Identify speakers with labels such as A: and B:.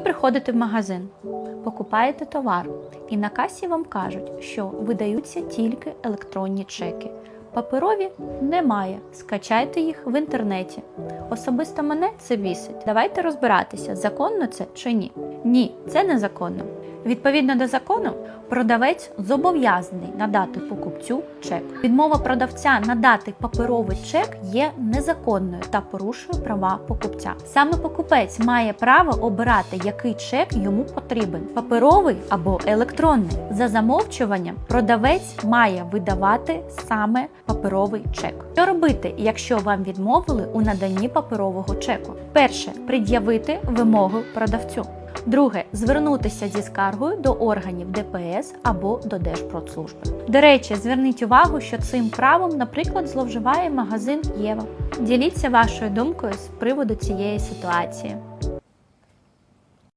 A: Ви приходите в магазин, покупаєте товар, і на касі вам кажуть, що видаються тільки електронні чеки. Паперові немає. Скачайте їх в інтернеті. Особисто мене це бісить. Давайте розбиратися, законно це чи ні. Ні, це незаконно. Відповідно до закону, продавець зобов'язаний надати покупцю чек. Відмова продавця надати паперовий чек є незаконною та порушує права покупця. Саме покупець має право обирати, який чек йому потрібен: паперовий або електронний. За замовчуванням продавець має видавати саме паперовий чек. Що робити, якщо вам відмовили у наданні паперового чеку? Перше пред'явити вимоги продавцю. Друге звернутися зі скаргою до органів ДПС або до Держпродслужби. До речі, зверніть увагу, що цим правом, наприклад, зловживає магазин Єва. Діліться вашою думкою з приводу цієї ситуації.